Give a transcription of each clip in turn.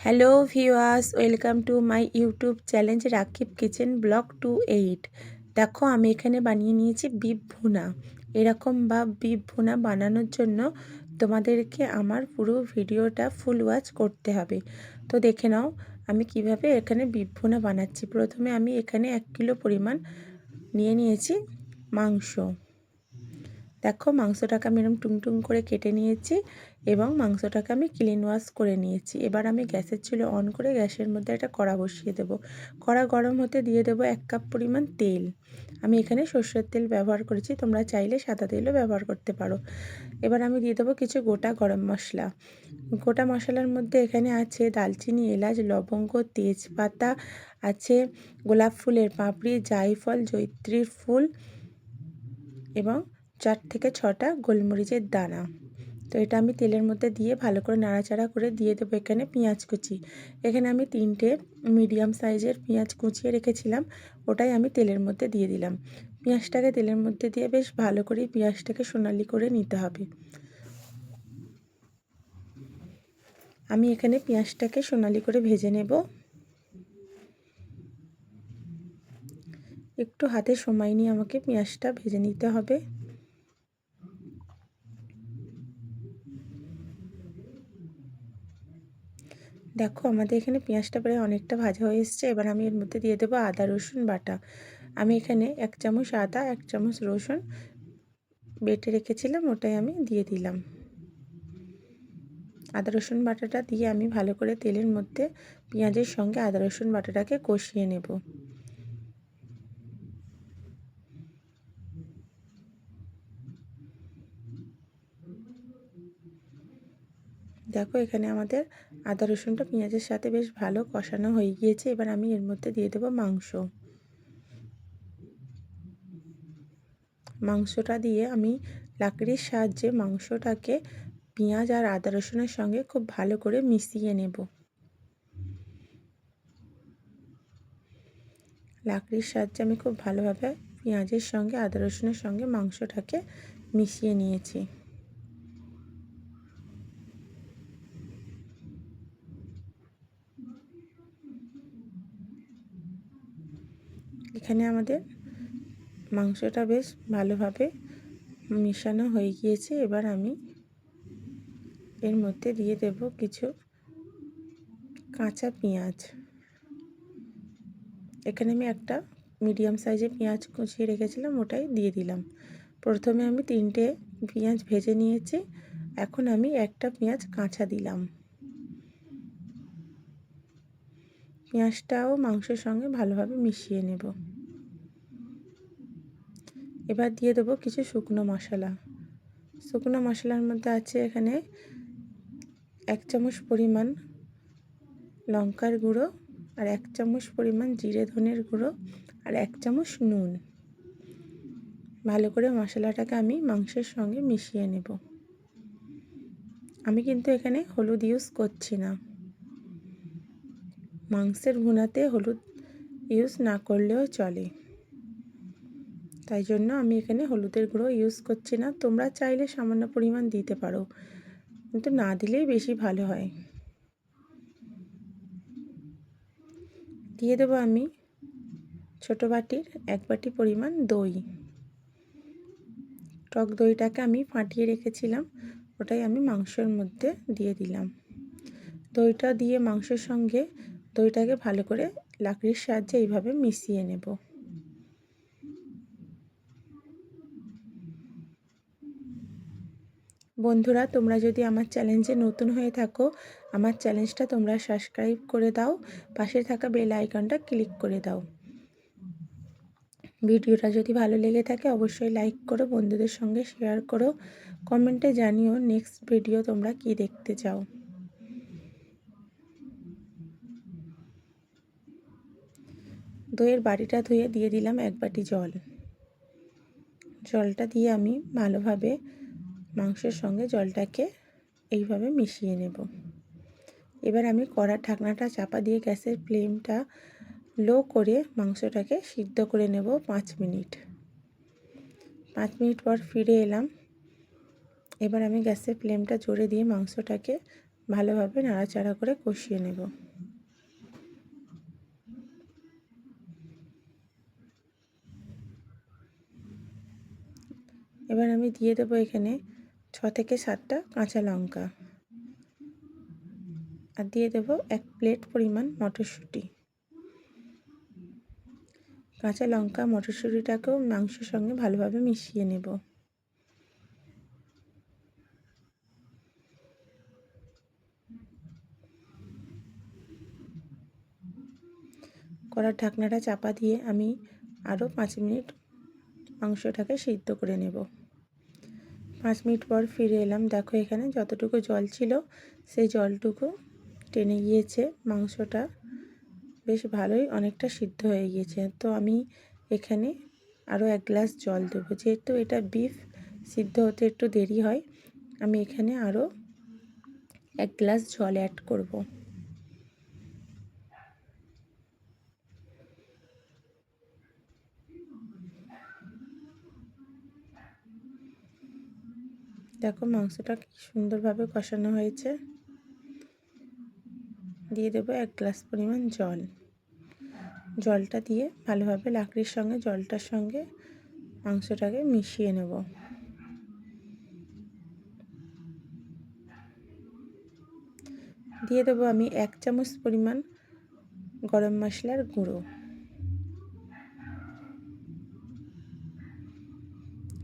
Hello viewers welcome to my YouTube challenge Rakib kitchen vlog two eight. দেখো, আমি এখানে বানিয়ে নিয়েছি বিপ ভুনা। এরকম বা বিপ ভুনা বানানোর জন্য তোমাদেরকে আমার পুরো ভিডিওটা ফুল ওয়াচ করতে হবে। তো দেখে নাও, আমি কীভাবে এখানে বিপ ভুনা বানাচ্ছি। প্রথমে আমি এখানে এক কিলো পরিমাণ নিয়ে নিয়েছি মাংস। দেখো মাংসটাকে আমি এরকম টুংটুং করে কেটে নিয়েছি এবং মাংসটাকে আমি ক্লিন ওয়াশ করে নিয়েছি। এবার আমি গ্যাসের চুলো অন করে গ্যাসের মধ্যে একটা কড়া বসিয়ে দেব। কড়া গরম হতে দিয়ে দেবো এক কাপ পরিমাণ তেল। আমি এখানে সর্ষের তেল ব্যবহার করেছি, তোমরা চাইলে সাদা তেলও ব্যবহার করতে পারো। এবার আমি দিয়ে দেবো কিছু গোটা গরম মশলা। গোটা মশলার মধ্যে এখানে আছে দালচিনি, এলাচ, লবঙ্গ, তেজপাতা, আছে গোলাপ ফুলের পাপড়ি, জায়ফল জৈত্রীর ফুল এবং চার থেকে ছটা গোলমরিচের দানা। তো এটা আমি তেলের মধ্যে দিয়ে ভালো করে নাড়াচাড়া করে দিয়ে দেবো এখানে পেঁয়াজ কুচি। এখানে আমি তিনটে মিডিয়াম সাইজের পেঁয়াজ কুচিয়ে রেখেছিলাম, ওটাই আমি তেলের মধ্যে দিয়ে দিলাম। পেঁয়াজটাকে তেলের মধ্যে দিয়ে বেশ ভালো করে পেঁয়াজটাকে সোনালি করে নিতে হবে। আমি এখানে পেঁয়াজটাকে সোনালি করে ভেজে নেব। একটু হাতে সময় নিয়ে আমাকে পেঁয়াজটা ভেজে নিতে হবে। দেখো, আমাদের এখানে পেঁয়াজটা প্রায় অনেকটা ভাজা হয়ে এসছে। এবার আমি এর মধ্যে দিয়ে দেবো আদা, রসুন, বাটা। আমি এখানে এক চামচ আদা, এক চামচ রসুন বেটে রেখেছিলাম, ওটাই আমি দিয়ে দিলাম। আদা, রসুন বাটাটা দিয়ে আমি ভালো করে তেলের মধ্যে পেঁয়াজের সঙ্গে আদা, রসুন বাটাটাকে কষিয়ে নেব। দেখো, এখানে আমাদের আদা, রসুনটা পেঁয়াজের সাথে বেশ ভালো কষানো হয়ে গিয়েছে। এবার আমি এর মধ্যে দিয়ে দেবো মাংস। মাংসটা দিয়ে আমি লাকড়ির সাহায্যে মাংসটাকে পেঁয়াজ আর আদা, রসুনের সঙ্গে খুব ভালো করে মিশিয়ে নেব। লাকড়ির সাহায্যে আমি খুব ভালোভাবে পেঁয়াজের সঙ্গে, আদা, রসুনের সঙ্গে মাংসটাকে মিশিয়ে নিয়েছি। এখানে আমাদের মাংসটা বেশ ভালোভাবে মেশানো হয়ে গিয়েছে। এবার আমি এর মধ্যে দিয়ে দেব কিছু কাঁচা পেঁয়াজ। এখানে আমি একটা মিডিয়াম সাইজের পেঁয়াজ কুচিয়ে রেখেছিলাম, ওটাই দিয়ে দিলাম। প্রথমে আমি তিনটে পেঁয়াজ ভেজে নিয়েছি, এখন আমি একটা পেঁয়াজ কাঁচা দিলাম। পেঁয়াজটাও মাংসের সঙ্গে ভালোভাবে মিশিয়ে নেব। এবার দিয়ে দেবো কিছু শুকনো মশলা। শুকনো মশলার মধ্যে আছে এখানে এক চামচ পরিমাণ লঙ্কার গুঁড়ো আর এক চামচ পরিমাণ জিরে ধনের গুঁড়ো আর এক চামচ নুন। ভালো করে মশলাটাকে আমি মাংসের সঙ্গে মিশিয়ে নেব। আমি কিন্তু এখানে হলুদ ইউজ করছি না। মাংসের ভুনাতে হলুদ ইউজ না করলেও চলে। তাই জন্য আমি এখানে হলুদের গুঁড়ো ইউজ করছি না। তোমরা চাইলে সামান্য পরিমাণ দিতে পারো, কিন্তু না দিলেই বেশি ভালো হয়। দিয়ে দেবো আমি ছোটো বাটির এক বাটি পরিমাণ দই। টক দইটাকে আমি ফাটিয়ে রেখেছিলাম, ওটাই আমি মাংসের মধ্যে দিয়ে দিলাম। দইটা দিয়ে মাংসের সঙ্গে দইটাকে ভালো করে লাকড়ির সাহায্যে এইভাবে মিশিয়ে নেব। বন্ধুরা, তোমরা যদি আমার চ্যালেঞ্জে নতুন হয়ে থাকো, আমার চ্যালেঞ্জটা তোমরা সাবস্ক্রাইব করে দাও, পাশে থাকা বেল আইকনটা ক্লিক করে দাও। ভিডিওটা যদি ভালো লেগে থাকে, অবশ্যই লাইক করো, বন্ধুদের সঙ্গে শেয়ার করো, কমেন্টে জানিও নেক্সট ভিডিও তোমরা কি দেখতে চাও। দইয়ের বাটিটা ধুয়ে, দিয়ে দিলাম এক বাটি জল। জলটা দিয়ে আমি ভালোভাবে মাংসের সঙ্গে জলটাকে এইভাবে মিশিয়ে নেব। এবার আমি কড়ার ঢাকনাটা চাপা দিয়ে গ্যাসের ফ্লেমটা লো করে মাংসটাকে সিদ্ধ করে নেব পাঁচ মিনিট। পাঁচ মিনিট পর ফিরে এলাম। এবার আমি গ্যাসের ফ্লেমটা জোরে দিয়ে মাংসটাকে ভালোভাবে নাড়াচাড়া করে কষিয়ে নেব। এবার আমি দিয়ে দেবো এখানে ছ থেকে সাতটা কাঁচা লঙ্কা। আর দিয়ে দেবো এক প্লেট পরিমাণ মটরশুঁটি। কাঁচা লঙ্কা মটরশুঁটিটাকেও মাংসের সঙ্গে ভালোভাবে মিশিয়ে নেব। কড়ার ঢাকনাটা চাপা দিয়ে আমি আরও পাঁচ মিনিট মাংসটাকে সিদ্ধ করে নেব। পাঁচ মিনিট পর ফিরে এলাম। দেখো এখানে যতটুকু জল ছিল, সেই জলটুকু টেনে গিয়েছে। মাংসটা বেশ ভালোই অনেকটা সিদ্ধ হয়ে গিয়েছে। তো আমি এখানে আরও এক গ্লাস জল দেবো। যেহেতু এটা বিফ, সিদ্ধ হতে একটু দেরি হয়, আমি এখানে আরও এক গ্লাস জল অ্যাড করব। দেখো মাংসটা কি সুন্দরভাবে কষানো হয়েছে। দিয়ে দেবো এক গ্লাস পরিমাণ জল। জলটা দিয়ে ভালোভাবে লাকড়ির সঙ্গে, জলটার সঙ্গে মাংসটাকে মিশিয়ে নেব। দিয়ে দেবো আমি এক চামচ পরিমাণ গরম মশলার গুঁড়ো।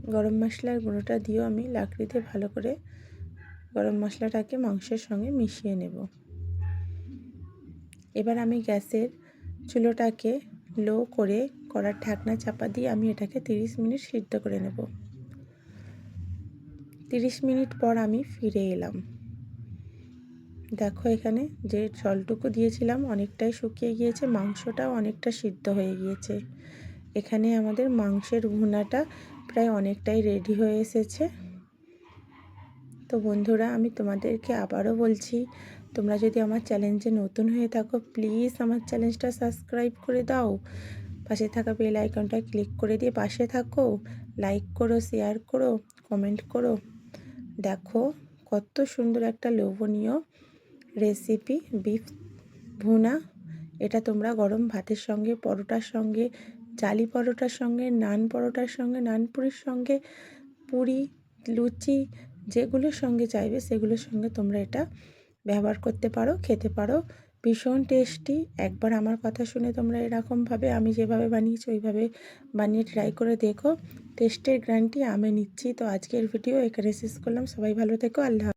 গরম মশলার গুঁড়োটা দিয়েও আমি লাকড়িতে ভালো করে গরম মশলাটাকে মাংসের সঙ্গে মিশিয়ে নেব। এবার আমি গ্যাসের চুলোটাকে লো করে কড়ার ঢাকনা চাপা দিয়ে আমি এটাকে 30 মিনিট সিদ্ধ করে নেব। 30 মিনিট পর আমি ফিরে এলাম। দেখো এখানে যে জলটুকু দিয়েছিলাম অনেকটাই শুকিয়ে গিয়েছে, মাংসটাও অনেকটা সিদ্ধ হয়ে গিয়েছে। এখানে আমাদের মাংসের ভুনাটা প্রায় অনেকটাই রেডি হয়ে এসেছে। তো বন্ধুরা, আমি তোমাদেরকে আবারও বলছি, তোমরা যদি আমার চ্যালেঞ্জে নতুন হয়ে থাকো প্লিজ আমার চ্যালেঞ্জটা সাবস্ক্রাইব করে দাও। পাশে থাকা বেল আইকনটা ক্লিক করে দিয়ে পাশে থাকো লাইক করো শেয়ার করো কমেন্ট করো। দেখো কত সুন্দর একটা লোভনীয় রেসিপি বিফ ভুনা। এটা তোমরা গরম ভাতের সঙ্গে, পরোটার সঙ্গে জালি পরোটার সঙ্গে, নান পরোটার সঙ্গে, নান পুরির সঙ্গে, পুরি, লুচি যেগুলোর সঙ্গে চাইবে সেগুলোর সঙ্গে তোমরা এটা ব্যবহার করতে পারো, খেতে পারো। ভীষণ টেস্টি। একবার আমার কথা শুনে তোমরা এরকমভাবে আমি যেভাবে বানিয়েছি, ওইভাবে বানিয়ে ট্রাই করে দেখো। টেস্টের গ্যারান্টি আমি নিচ্ছি। তো আজকের ভিডিও এখানে শেষ করলাম। সবাই ভালো থেকো। আল্লাহ